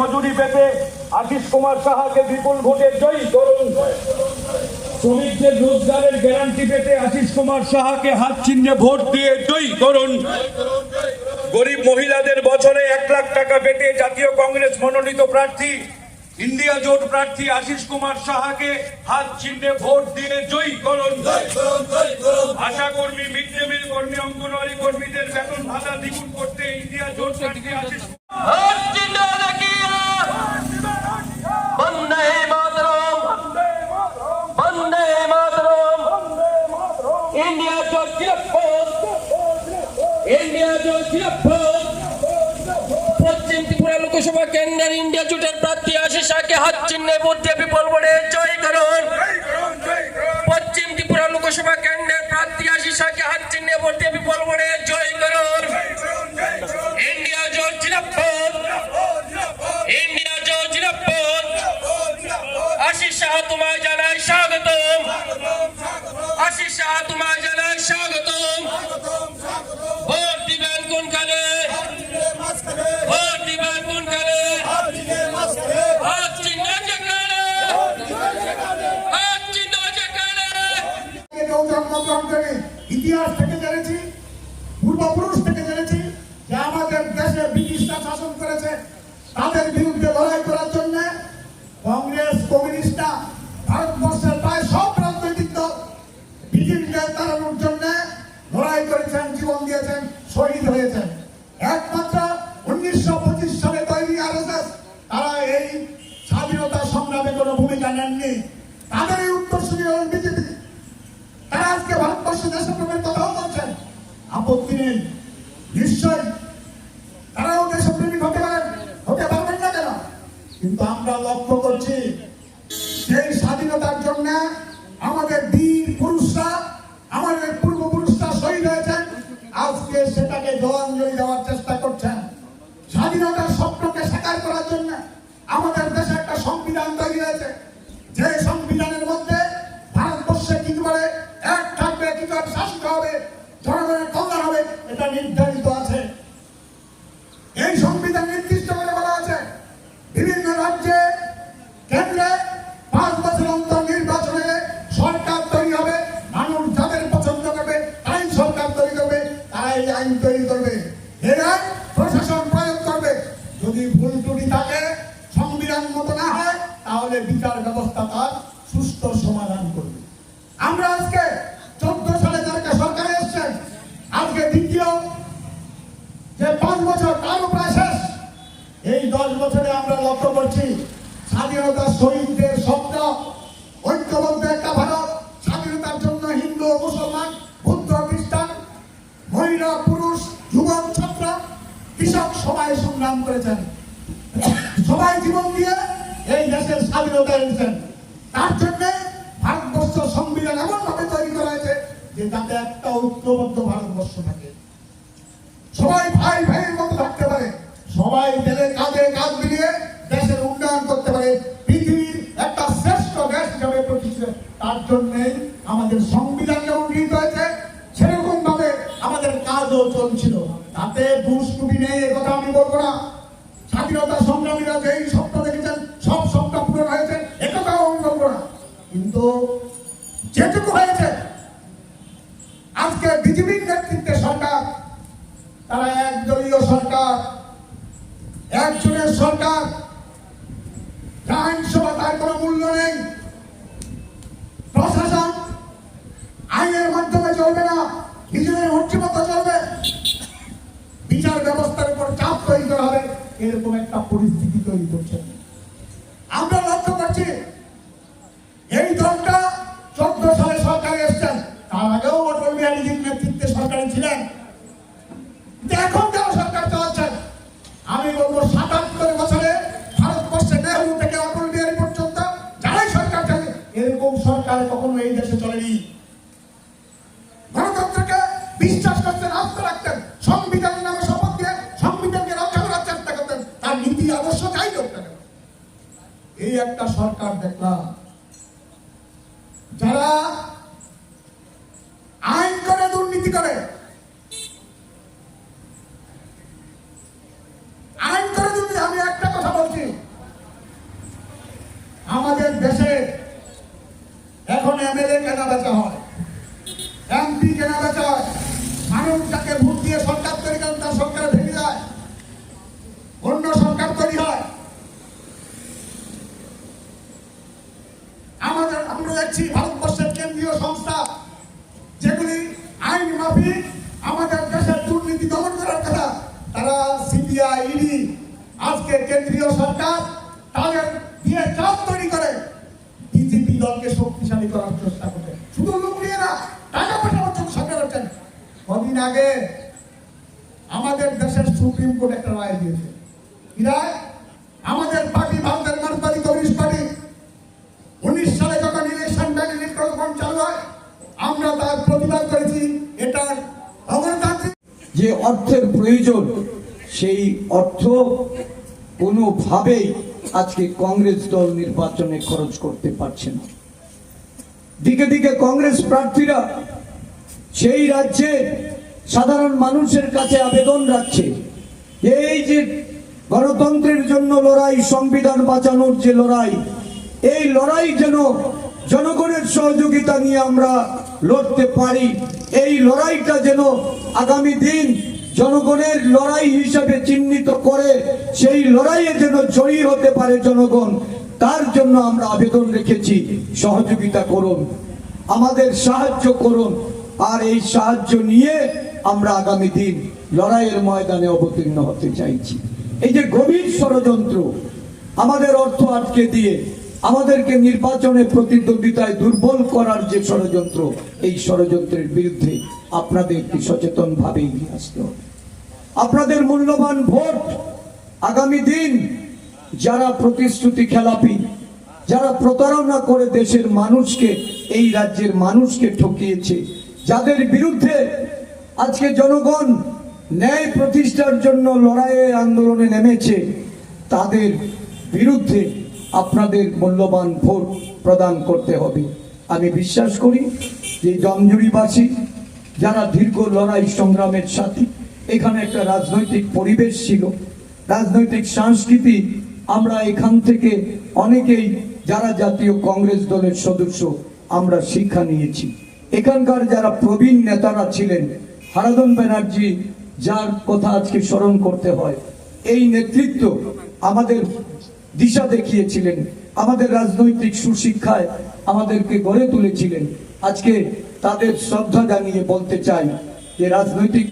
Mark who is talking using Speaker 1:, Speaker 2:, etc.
Speaker 1: মজুরি পেতে আশিস কুমার সাহাকে বিপুল ভোটে জয়ী করুন। শ্রমিকদের রোজগারের গ্যারান্টি পেতে আশিস কুমার সাহাকে হাত চিহ্নে ভোট দিয়ে জয়ী করুন। গরিব মহিলাদের বছরে এক লাখ টাকা পেতে জাতীয় কংগ্রেস মনোনীত প্রার্থী ইন্ডিয়া জোট প্রার্থী আশিস কুমার সাহাকে হাত চিহ্নে ভোট দিয়ে জয়ী করুন। আশা কর্মী মিড ডে মিল কর্মী অঙ্গনওয়াড়ি কর্মীদের বেতন ভাতা দ্বিগুণ করতে ইন্ডিয়া জোট প্রার্থী আশিস
Speaker 2: লোকসভা কেন্দ্রের ইন্ডিয়া জোটের প্রার্থী আশিস শাহকে হাত চিহ্নে ভোট দিয়ে বিপুল ভোটে জয় করুন।
Speaker 3: তাদের বিরুদ্ধে লড়াই করার জন্য কংগ্রেস, কমিউনিস্টরা ভারতবর্ষের প্রায় সব রাজনৈতিক দল ব্রিটিশদের তাড়ানোর জন্য লড়াই করেছেন, জীবন দিয়েছেন, শহীদ হয়েছেন। একমাত্র উনিশশো পঁচিশ সালে তৈরি আরএসএস, তারা এই স্বাধীনতা সংগ্রামে কোনো ভূমিকা নেননি। তাদের এই উত্তরসূরি হল বিজেপি তারা আজকে ভারতবর্ষ দেশপ্রেমের কথাও বলছেন আপত্তি নেই। নিশ্চয় তারাও দেশপ্রেমিক হতে পারেন হতে পারবেন না কেন কিন্তু আমরা লক্ষ্য করছি সেই স্বাধীনতার জন্য আমাদের বীর পুরুষরা, আমাদের পূর্বপুরুষরা শহীদ হয়েছেন। আজকে সেটাকে জলাঞ্জলি দেওয়ার চেষ্টা করছেন। স্বাধীনতার স্বপ্নকে সাকার করার জন্য আমাদের দেশে একটা সংবিধান তৈরি হয়েছে। যে সংবিধানের মধ্যে ভারতবর্ষে কি করে এক থাকবে, কি করে শাসিত হবে, জনগণের কল্যাণ হবে, এটা নির্ধারিত আছে। তাহলে বিচার ব্যবস্থা তার সুস্থ সমাধান করবে। আমরা আজকে চোদ্দ সালে যারা সরকারে এসছেন, আজকে দ্বিতীয় যে পাঁচ বছর, তারও প্রায় শেষ। এই দশ বছরে আমরা লক্ষ্য করছি স্বাধীনতা শহীদদের স্বপ্ন, ঐক্যবদ্ধ একটা ভারত, স্বাধীনতার জন্য হিন্দু, মুসলমান, বুদ্ধ, খ্রিস্টান, মহিলা, পুরুষ, যুবক, ছাত্র, কৃষক সবাই সংগ্রাম করেছেন। সবাই জীবন দিয়ে এই দেশের স্বাধীনতা এনেছেন। তার জন্য ভারতবর্ষ সংবিধান এমন ভাবে তৈরি করা হয়েছে যে যাতে একটা ঐক্যবদ্ধ ভারতবর্ষ থাকে। সবাই ভাই ভাইয়ের মতো থাকতে পারে। সবাই দেশে কাজে কাজ মিলিয়ে দেশের উন্নয়ন করতে পারে। পৃথিবীর একটা শ্রেষ্ঠ দেশ হিসাবে প্রতিষ্ঠিত। তার জন্য আমাদের সংবিধান যেমন গৃহীত হয়েছে সেরকম ভাবে আমাদের কাজও চলছিল। তাতে দুষ্কুটি নেই কথা আমি বলব না। স্বাধীনতা সংগ্রামীরা যেই সব কিন্তু যেটুকু হয়েছে, আজকে বিজেপির নেতৃত্বে সরকার, তারা একদলীয় সরকার, একজনের সরকার আইনসভা তার কোনো মূল্য নেই। প্রশাসন আইনের মাধ্যমে চলবে না নিজেদের মর্জিমতো চলবে। বিচার ব্যবস্থার উপর চাপ তৈরি করা হবে, এরকম একটা পরিস্থিতি তৈরি করছে। আমরা একটা সরকার দেখলাম। যারা আইন করে, দুর্নীতি করে। আইন করে দুর্নীতি আমি একটা কথা বলছি। আমাদের দেশে এখন এমএলএ কেনা বেচা হয়। সিবিআই ইডি, আজকে কেন্দ্রীয় সরকার তাদের দিয়ে চাপ তৈরি করে। বিজেপি দলকে শক্তিশালী করার চেষ্টা করে শুধু লুকিয়ে না, টাকা পয়সা হচ্ছে সরকার হচ্ছেন। কদিন আগে আমাদের দেশের সুপ্রিম কোর্ট একটা রায় দিয়েছে। আমাদের পার্টি ভারতের মার্কবাদী কমিউনিস্ট পার্টি। উনিশ সালে যখন ইলেকশন ব্যান ইলেকট্রল চালু হয়, আমরা তার প্রতিবাদ করেছি। এটার অগণতান্ত্রিক
Speaker 4: যে অর্থের প্রয়োজন সেই অর্থ কোনোভাবেই আজকে কংগ্রেস দল নির্বাচনে খরচ করতে পারছে না। দিকে দিকে কংগ্রেস প্রার্থীরা সেই রাজ্যে সাধারণ মানুষের কাছে আবেদন রাখছে। এই যে গণতন্ত্রের জন্য লড়াই, সংবিধান বাঁচানোর যে লড়াই, এই লড়াই যেন জনগণের সহযোগিতা নিয়ে আমরা লড়তে পারি, এই লড়াইটা যেন আগামী দিন জনগণের লড়াই হিসাবে চিহ্নিত করে সেই লড়াইয়ে যেন জয়ী হতে পারে জনগণ, তার জন্য আমরা আবেদন রেখেছি। সহযোগিতা করুন, আমাদের সাহায্য করুন, আর এই সাহায্য নিয়ে আমরা আগামী দিন লড়াইয়ের ময়দানে অবতীর্ণ হতে চাইছি। এই যে গভীর ষড়যন্ত্র আমাদের অর্থ আটকে দিয়ে, আমাদেরকে নির্বাচনে প্রতিদ্বন্দ্বিতায় দুর্বল করার যে ষড়যন্ত্র, এই ষড়যন্ত্রের বিরুদ্ধে আপনাদেরকে সচেতন ভাবে এগিয়ে আসতে হবে। আপনাদের মূল্যবান ভোট আগামী দিন যারা প্রতিশ্রুতি খেলাপি, যারা প্রতারণা করে দেশের মানুষকে, এই রাজ্যের মানুষকে ঠকিয়েছে, যাদের বিরুদ্ধে আজকে জনগণ ন্যায় প্রতিষ্ঠার জন্য লড়াইয়ে আন্দোলনে নেমেছে, তাদের বিরুদ্ধে আপনাদের মূল্যবান ভোট প্রদান করতে হবে। আমি বিশ্বাস করি যে জমজুরিবাসী, যারা দীর্ঘ লড়াই সংগ্রামের সাথী এখানে একটা রাজনৈতিক পরিবেশ ছিল। রাজনৈতিক সংস্কৃতি আমরা এখান থেকে অনেকেই, যারা জাতীয় কংগ্রেস দলের সদস্য, আমরা শিক্ষা নিয়েছি। এখানকার যারা প্রবীণ নেতারা ছিলেন হারাদন ব্যানার্জি, যার কথা আজকে স্মরণ করতে হয়, এই নেতৃত্ব আমাদের দিশা দেখিয়েছিলেন, আমাদের রাজনৈতিক সুশিক্ষায় আমাদেরকে গড়ে তুলেছিলেন। আজকে তাদের শ্রদ্ধা জানিয়ে বলতে চাই যে রাজনৈতিক